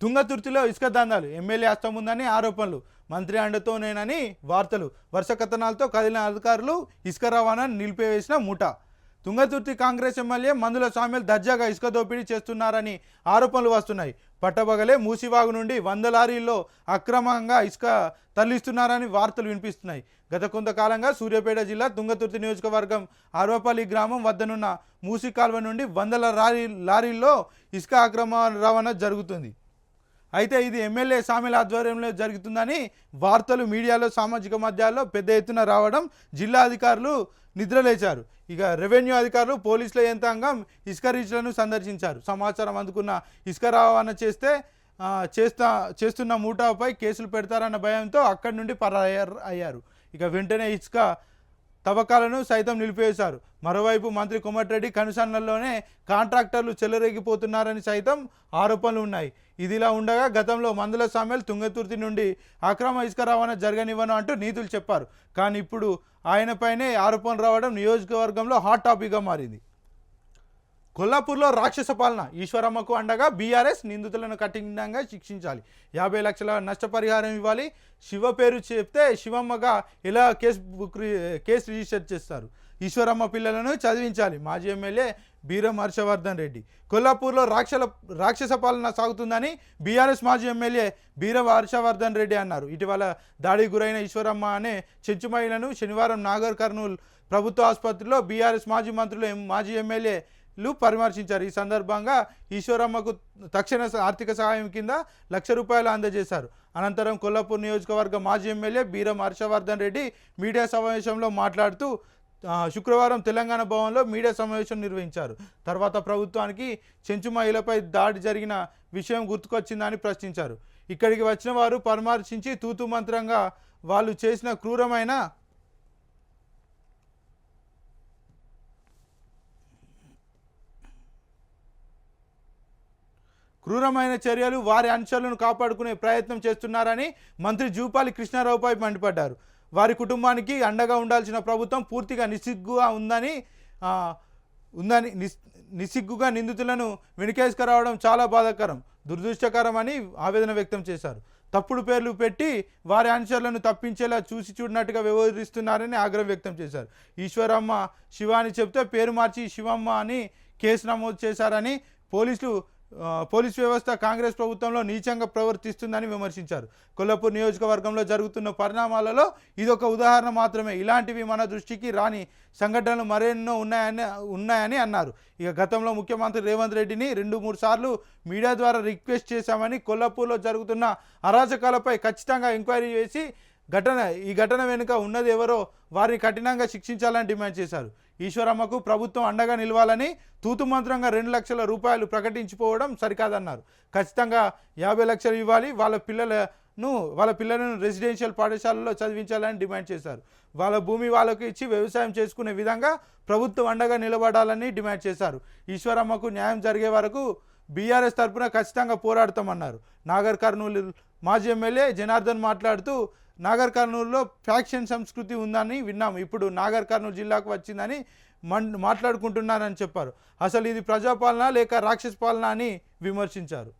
తుంగతుర్తిలో ఇసుక దందాలు. ఎమ్మెల్యే హస్తం ఉందని ఆరోపణలు. మంత్రి అండతోనేనని వార్తలు. వరుస కథనాలతో కదిలిన అధికారులు ఇసుక రవాణా నిలిపివేసిన ముఠా తుంగతుర్తి కాంగ్రెస్ ఎమ్మెల్యే మందుల స్వామ్యులు దర్జాగా ఇసుక దోపిడీ చేస్తున్నారని ఆరోపణలు వస్తున్నాయి. పట్టబగలే మూసివాగు నుండి వంద లారీల్లో అక్రమంగా ఇసుక తరలిస్తున్నారని వార్తలు వినిపిస్తున్నాయి. గత కొంతకాలంగా సూర్యాపేట జిల్లా తుంగతుర్తి నియోజకవర్గం అరవపల్లి గ్రామం వద్దనున్న మూసి కాల్వ నుండి వందల లారీ లారీల్లో ఇసుక అక్రమ రవాణా జరుగుతుంది. అయితే ఇది ఎమ్మెల్యే సామిల ఆధ్వర్యంలో జరుగుతుందని వార్తలు మీడియాలో సామాజిక మాధ్యాల్లో పెద్ద ఎత్తున రావడం జిల్లా అధికారులు నిద్రలేచారు. ఇక రెవెన్యూ అధికారులు పోలీసుల యంత్రాంగం ఇసుక రీచ్లను సందర్శించారు. సమాచారం అందుకున్న ఇసుక రవాణా చేస్తే చేస్తా చేస్తున్న మూటాపై కేసులు పెడతారన్న భయంతో అక్కడి నుండి పరారు అయ్యారు ఇక వెంటనే ఇసుక తవ్వకాలను సైతం నిలిపివేశారు. మరోవైపు మంత్రి కోమటిరెడ్డి కనుసన్నల్లోనే కాంట్రాక్టర్లు చెలరేగిపోతున్నారని సైతం ఆరోపణలు ఉన్నాయి. ఇదిలా ఉండగా గతంలో మందుల సామ్యాలు తుంగతుర్తి నుండి అక్రమ ఇసుక రవాణా జరగనివ్వను అంటూ నీతులు చెప్పారు. కానీ ఇప్పుడు ఆయనపైనే ఆరోపణలు రావడం నియోజకవర్గంలో హాట్ టాపిక్గా మారింది. కొల్లాపూర్లో రాక్షస పాలన. ఈశ్వరమ్మకు అండగా బీఆర్ఎస్ నిందితులను కఠినంగా శిక్షించాలి. యాభై లక్షల నష్టపరిహారం ఇవ్వాలి. శివ పేరు చెప్తే శివమ్మగా ఎలా కేసు బుక్ కేసు రిజిస్టర్ చేస్తారు. ఈశ్వరమ్మ పిల్లలను చదివించాలి. మాజీ ఎమ్మెల్యే బీరం హర్షవర్ధన్ రెడ్డి. కొల్లాపూర్లో రాక్షల రాక్షస పాలన సాగుతుందని బీఆర్ఎస్ మాజీ ఎమ్మెల్యే బీరం హర్షవర్ధన్ రెడ్డి అన్నారు. ఇటీవల దాడికి గురైన ఈశ్వరమ్మ అనే చెంచు మహిళను శనివారం నాగర్ కర్నూల్ ప్రభుత్వ ఆసుపత్రిలో బీఆర్ఎస్ మాజీ మంత్రులు మాజీ ఎమ్మెల్యే లు పరామర్శించారు. ఈ సందర్భంగా ఈశ్వరమ్మకు తక్షణ ఆర్థిక సహాయం కింద లక్ష రూపాయలు అందజేశారు. అనంతరం కొల్లాపూర్ నియోజకవర్గ మాజీ ఎమ్మెల్యే బీరం హర్షవర్ధన్ రెడ్డి మీడియా సమావేశంలో మాట్లాడుతూ శుక్రవారం తెలంగాణ భవన్లో మీడియా సమావేశం నిర్వహించారు. తర్వాత ప్రభుత్వానికి చెంచు మహిళపై దాడి జరిగిన విషయం గుర్తుకొచ్చిందని ప్రశ్నించారు. ఇక్కడికి వచ్చిన వారు పరామర్శించి తూతు మంత్రంగా వాళ్ళు చేసిన క్రూరమైన క్రూరమైన చర్యలు వారి అంశాలను కాపాడుకునే ప్రయత్నం చేస్తున్నారని మంత్రి జూపాలి కృష్ణారావుపై మండిపడ్డారు. వారి కుటుంబానికి అండగా ఉండాల్సిన ప్రభుత్వం పూర్తిగా నిస్సిగ్గుగా ఉందని ఉందని నిస్ నిస్సిగ్గుగా నిందితులను వెనుకేసుకురావడం చాలా బాధాకరం దురదృష్టకరం అని ఆవేదన వ్యక్తం చేశారు. తప్పుడు పేర్లు పెట్టి వారి అనుచరులను తప్పించేలా చూసి చూడనట్టుగా వ్యవహరిస్తున్నారని ఆగ్రహం వ్యక్తం చేశారు. ఈశ్వరమ్మ శివ అని చెప్తే పేరు మార్చి శివమ్మ అని కేసు నమోదు చేశారని పోలీసులు పోలీస్ వ్యవస్థ కాంగ్రెస్ ప్రభుత్వంలో నీచంగా ప్రవర్తిస్తుందని విమర్శించారు. కొల్లాపూర్ నియోజకవర్గంలో జరుగుతున్న పరిణామాలలో ఇదొక ఉదాహరణ మాత్రమే. ఇలాంటివి మన దృష్టికి రాని సంఘటనలు మరెన్నో ఉన్నాయని ఉన్నాయని అన్నారు. ఇక గతంలో ముఖ్యమంత్రి రేవంత్ రెడ్డిని రెండు మూడు సార్లు మీడియా ద్వారా రిక్వెస్ట్ చేశామని కొల్లాపూర్లో జరుగుతున్న అరాచకాలపై ఖచ్చితంగా ఎంక్వైరీ చేసి ఘటన ఈ ఘటన వెనుక ఉన్నది ఎవరో వారిని కఠినంగా శిక్షించాలని డిమాండ్ చేశారు. ఈశ్వరమ్మకు ప్రభుత్వం అండగా నిలవాలని తూతుమంత్రంగా రెండు లక్షల రూపాయలు ప్రకటించిపోవడం సరికాదన్నారు. ఖచ్చితంగా యాభై లక్షలు ఇవ్వాలి. వాళ్ళ పిల్లలను వాళ్ళ పిల్లలను రెసిడెన్షియల్ పాఠశాలలో చదివించాలని డిమాండ్ చేశారు. వాళ్ళ భూమి వాళ్ళకు ఇచ్చి వ్యవసాయం చేసుకునే విధంగా ప్రభుత్వం అండగా నిలబడాలని డిమాండ్ చేశారు. ఈశ్వరమ్మకు న్యాయం జరిగే వరకు బీఆర్ఎస్ తరఫున ఖచ్చితంగా పోరాడతామన్నారు. నాగర్ కర్నూలు మాజీ ఎమ్మెల్యే జనార్దన్ మాట్లాడుతూ నాగర్ కర్నూలులో ఫ్యాక్షన్ సంస్కృతి ఉందని విన్నాము ఇప్పుడు నాగర్ కర్నూలు జిల్లాకు వచ్చిందని మన్ మాట్లాడుకుంటున్నారని చెప్పారు. అసలు ఇది ప్రజాపాలన లేక రాక్షస పాలన అని విమర్శించారు.